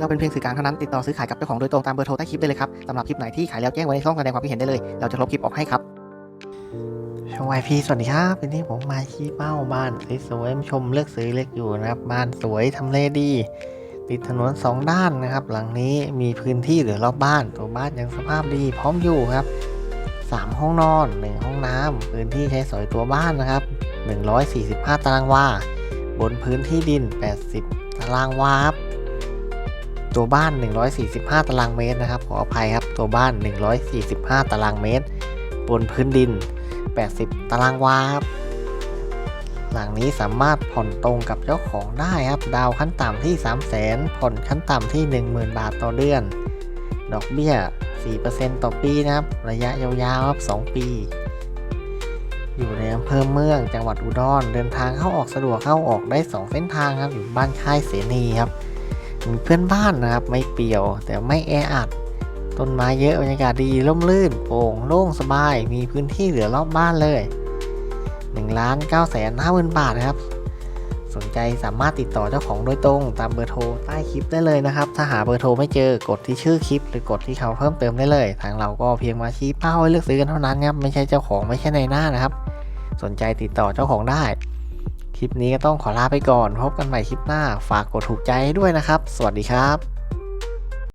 เราเป็นเพียงสื่อกลางเท่านั้นติดต่อซื้อขายกับเจ้าของโดยตรงตามเบอร์โทรใต้คลิปได้เลยครับสำหรับคลิปไหนที่ขายแล้วแจ้งไว้ในช่องแสดงความคิดเห็นได้เลย เราจะลบคลิปออกให้ครับชมวายพีสวัสดีครับเป็นที่ผมมาชี้เป้าบ้านสวยๆชมเลือกซื้อเลือกอยู่นะครับบ้านสวยทำเลดีติดถนนสองด้านนะครับ หลังนี้มีพื้นที่เหลือรอบบ้าน ตัวบ้านยังสภาพดีพร้อมอยู่ครับสามห้องนอนหนึ่งห้องน้ำพื้นที่ใช้สอยตัวบ้านนะครับ 145 ตารางวา บนพื้นที่ดิน 80 ตารางวาครับ ตัวบ้าน 145 ตารางเมตรนะครับ ขออภัยครับ ตัวบ้าน 145 ตารางเมตร บนพื้นดิน 80 ตารางวาครับ หลังนี้สามารถผ่อนตรงกับเจ้าของได้ครับ ดาวขั้นต่ำที่ 3 0 0 0 0 0 ผ่อนขั้นต่ำที่ 10,000 บาทต่อเดือน ดอกเบี้ย 4%ต่อปีนะครับ ระยะยาวๆครับ 2 ปี อยู่ในอำเภอเมือง จังหวัดอุดร เดินทางเข้าออกสะดวกเข้าออกได้ 2 เส้นทางครับ อยู่บ้านค่ายเสนีครับ มีเพื่อนบ้านนะครับ ไม่เปี่ยว แต่ไม่แออัด ต้นไม้เยอะบรรยากาศดีร่มรื่น โปร่งโล่งสบาย มีพื้นที่เหลือรอบบ้านเลย1ล้าน9แสน5หมื่นบาทนะครับ สนใจสามารถติดต่อเจ้าของโดยตรง ตามเบอร์โทรใต้คลิปได้เลยนะครับ ถ้าหาเบอร์โทรไม่เจอกดที่ชื่อคลิป หรือกดที่เขาเพิ่มเติมได้เลย ทางเราก็เพียงมาชี้เป้าให้เลือกซื้อกันเท่านั้นครับไม่ใช่เจ้าของไม่ใช่ในหน้านะครับ สนใจติดต่อเจ้าของได้ คลิปนี้ก็ต้องขอลาไปก่อน พบกันใหม่คลิปหน้า ฝากกดถูกใจให้ด้วยนะครับ สวัสดีครับ